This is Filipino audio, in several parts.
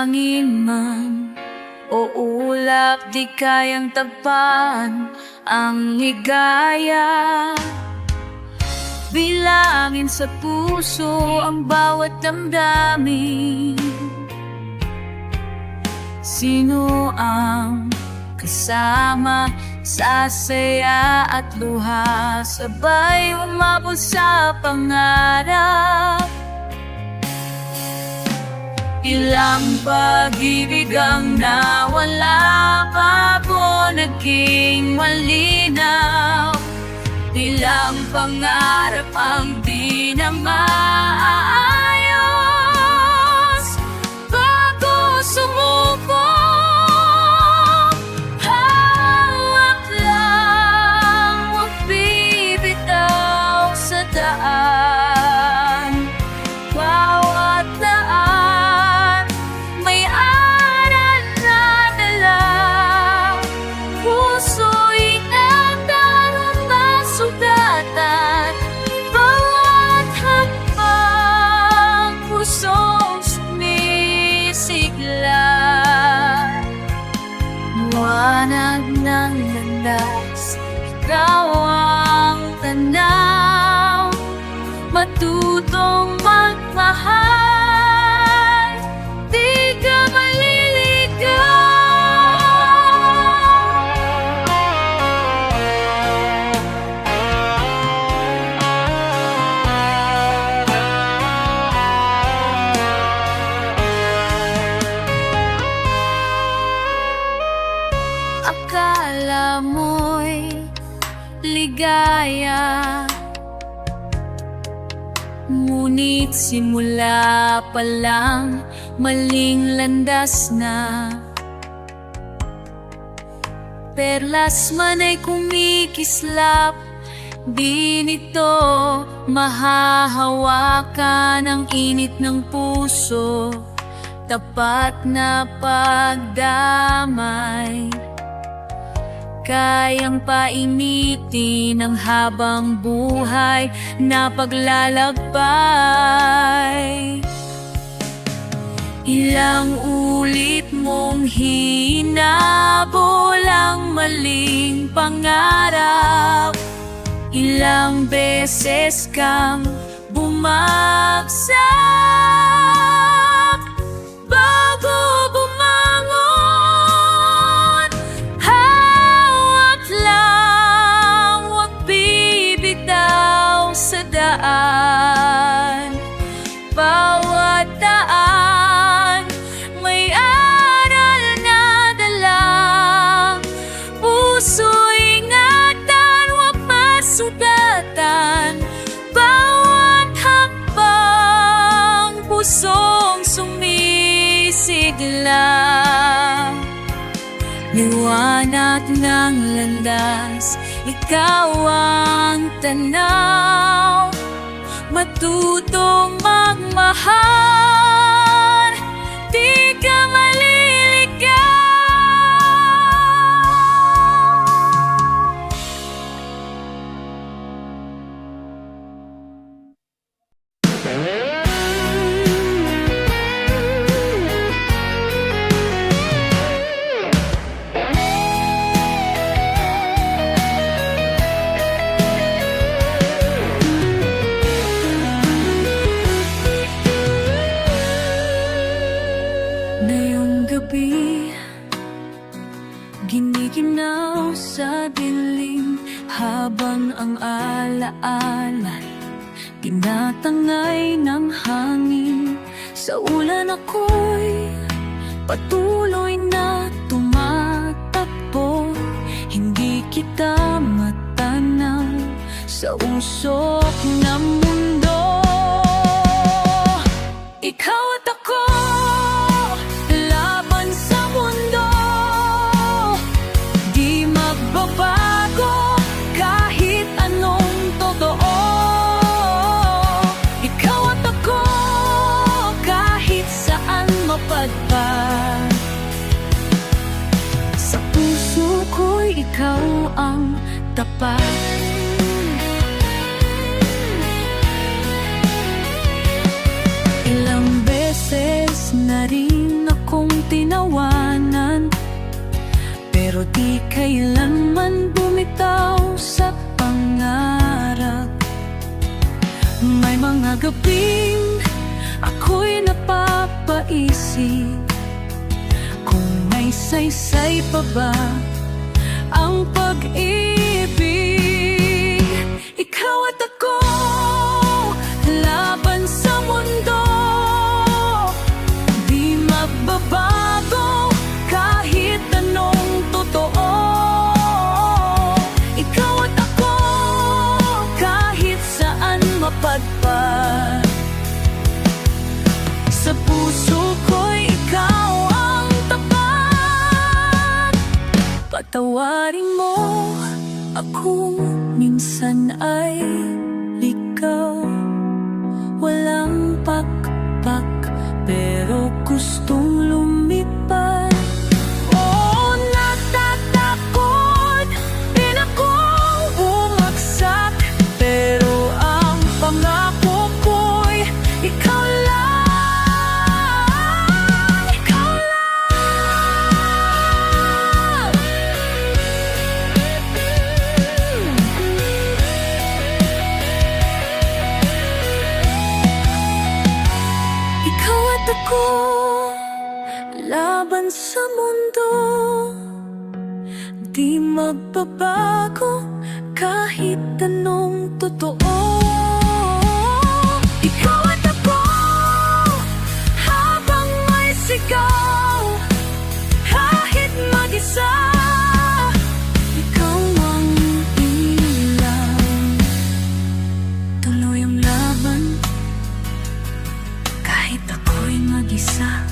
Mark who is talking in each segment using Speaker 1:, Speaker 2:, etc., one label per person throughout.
Speaker 1: Hangin man. O ulap di kayang tagpan ang higaya. Bilangin sa puso ang bawat damdamin. Sino ang kasama sa saya at luha? Sabay umabot sa pangarap Ilang pag-ibig ang nawala pa po naging malinaw. Ilang pangarap ang di na maayos Ngunit simula pa lang maling landas na. Perlas man ay kumikislap Di nito mahahawakan ang init ng puso. Tapat na pagdamay Kayang painitin ang habang buhay na paglalakbay. Ilang ulit mong hinabol ang maling pangarap. Ilang beses kang bumagsak landas, ikaw ang tanaw. Matutong magmahal, Sa usok ng mundo Pero di kailanman bumitaw sa pangarap. May mga gabing ako'y napapaisip. Kung may saysay pa ba ang pag-ibig Patawarin mo akong minsan ay ligaw. Walang pakpak pero gustong magbabago Kahit anong totoo. Ikaw at ako Habang may sigaw Kahit mag-isa Ikaw ang ilaw. Tuloy ang laban kahit ako'y mag-isa.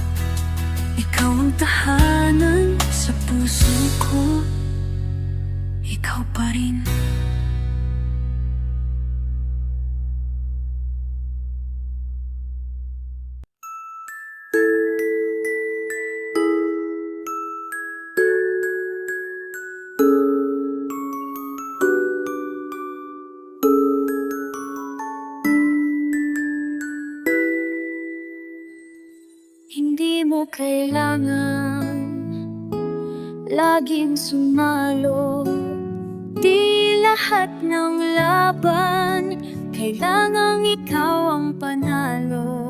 Speaker 1: Ikaw ang tahanan sa puso ko sumalo. Di lahat ng laban Kailangang ikaw ang panalo.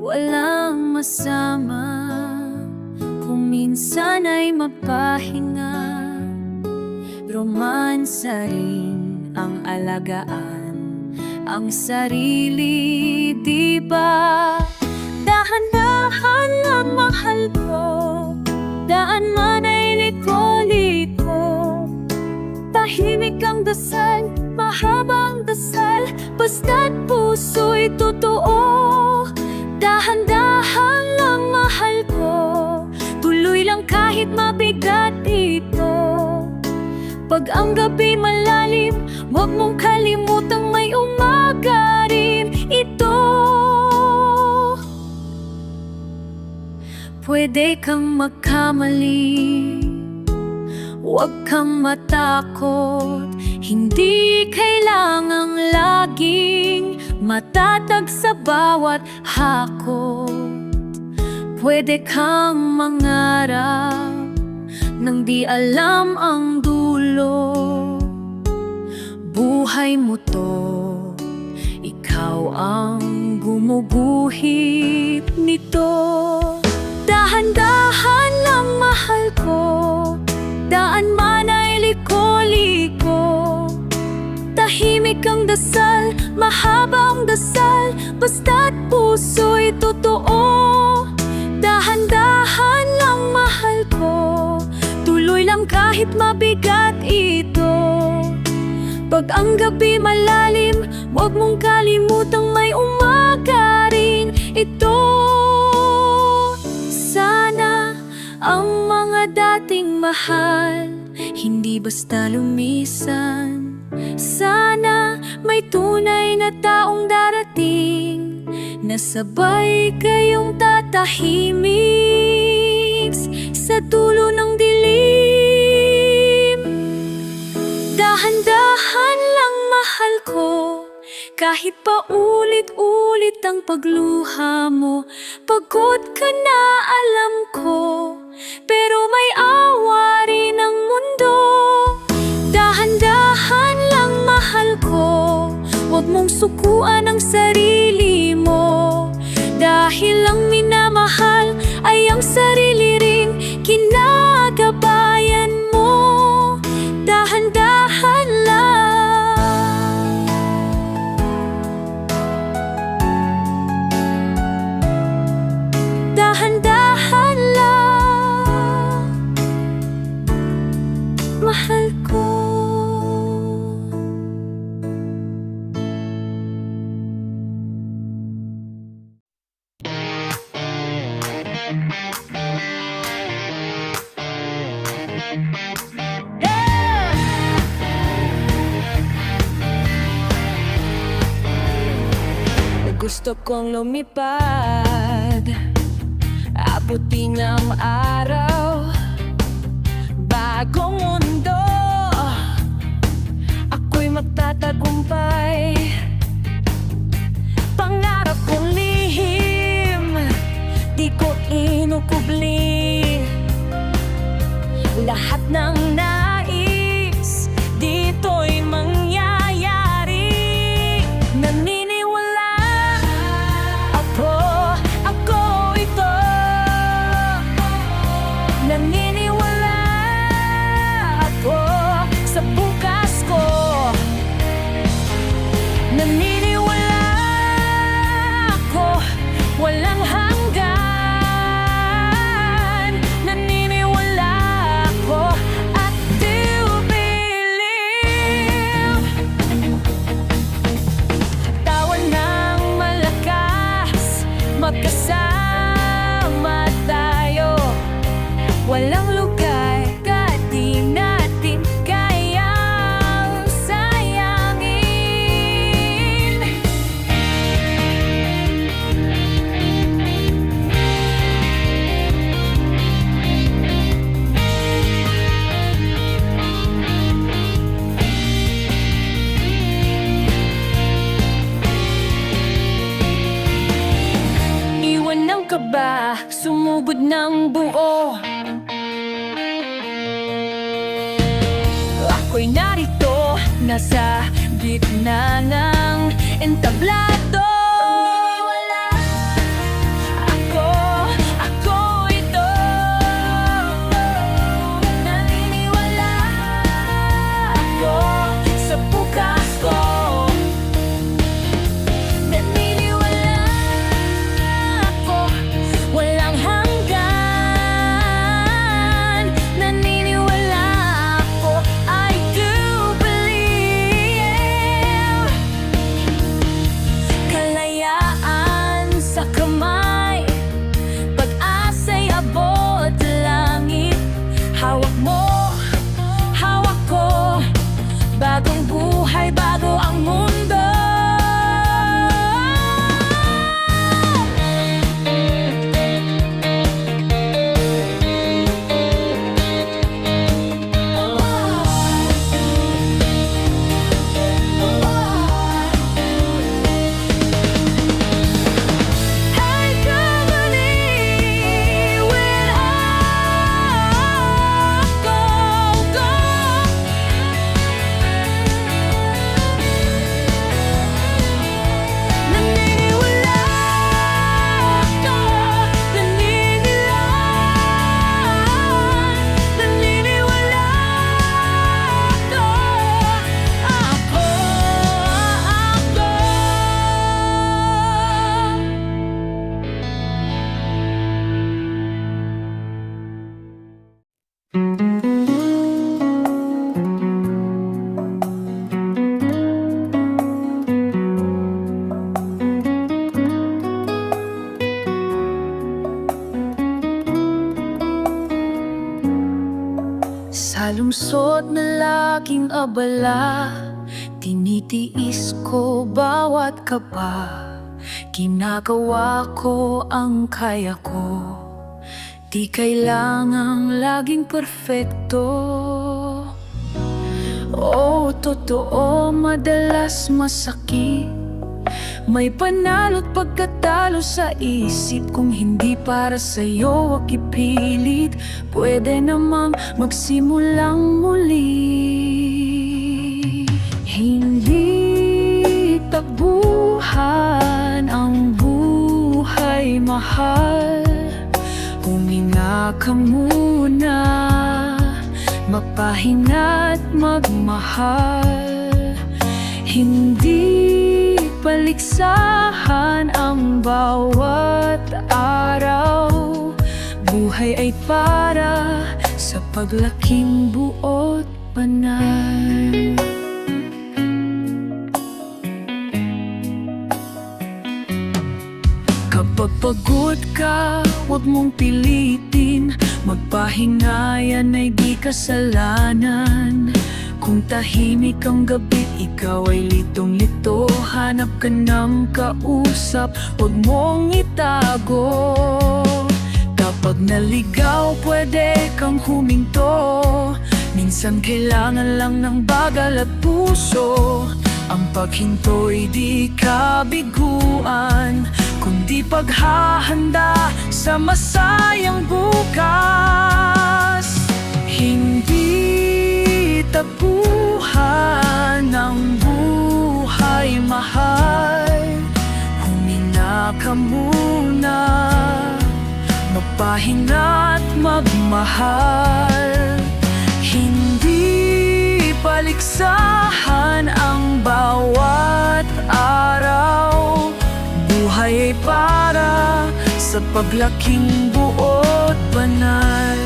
Speaker 1: Walang masama Kung minsan ay mapahinga Romansa rin ang alagaan Ang sarili, di ba? Dahan-dahan ang mahal ko Daan man ay Tahimik ang dasal, mahabang dasal Basta't puso'y totoo. Dahan-dahan ang mahal ko Tuloy lang kahit mabigat ito. Pag ang gabi malalim Huwag mong kalimutang may umaga rin ito. Pwede kang magkamali Huwag kang matakot. Hindi kailangang laging Matatag sa bawat hakot. Pwede kang mangarap Nang di alam ang dulo. Buhay mo to Ikaw ang gumuguhit nito. Dahan-dahan Daan man ay liko-liko. Tahimik ang dasal, mahabang dasal. Basta't puso'y totoo. Dahan-dahan lang mahal ko. Tuloy lang kahit mabigat ito. Pag ang gabi malalim Huwag mong kalimutang may umaga rin. Ito mahal Hindi basta lumisan. Sana may tunay na taong darating Nasabay kayong tatahimik Sa dulo ng dilim. Dahan-dahan lang mahal ko kahit pa ulit-ulit ang pagluha mo Pagod ka na alam ko.
Speaker 2: gusto kong lumipad. Abutin ang araw. Bagong tagumpay. sumugod ng buo. Ako'y narito, nasa gitna ng
Speaker 1: entablan aking abala. Tinitiis ko bawat kapa. Kinagawa ko ang kaya ko. Di kailangang laging perfecto. Oo, oh, totoo, madalas masakit. May panalo't pagkatalo sa isip. Kung hindi para sa'yo wag ipilit. Pwede namang magsimulang muli. Hindi tabuhan ang buhay mahal. Huminga ka muna. Mapahinga't magmahal. Hindi paligsahan ang bawat araw. Buhay ay para sa paglaking buot banal. Kapag pagod ka, huwag mong pilitin. Magpahinga yan ay di kasalanan Kung tahimik ang gabi, ikaw ay litong-lito Hanap ka ng kausap, huwag mong itago. Kapag naligaw, pwede kang huminto. Minsan kailangan lang ng bagal at puso. Ang paghinto'y di kabiguan Kundi paghahanda sa masayang bukas. Hindi tapuhan Magpahinga't magmahal Hindi paligsahan ang bawat araw. Buhay ay para sa paglaking buot banal.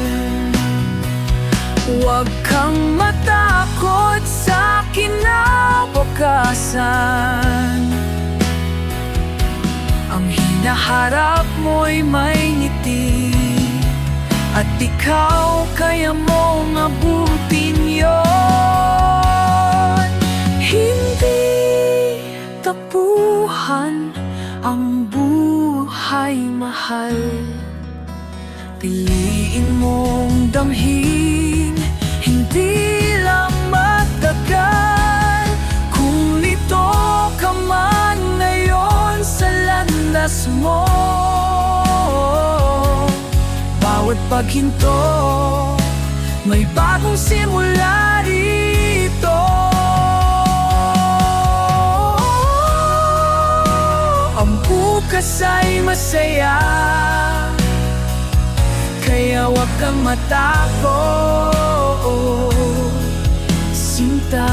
Speaker 1: Huwag kang matakot sa kinabukasan. Ang hinaharap mo'y may ngiti At ikaw kaya mong abutin yon Hindi tapuhan ang buhay mahal. Piliin mong damhin Hindi lang matagal. Kung lito ka man ngayon sa landas mo Bawat paghinto May bagong simula rito. Ang bukas ay masaya. Kaya wag kang matakot. Sinta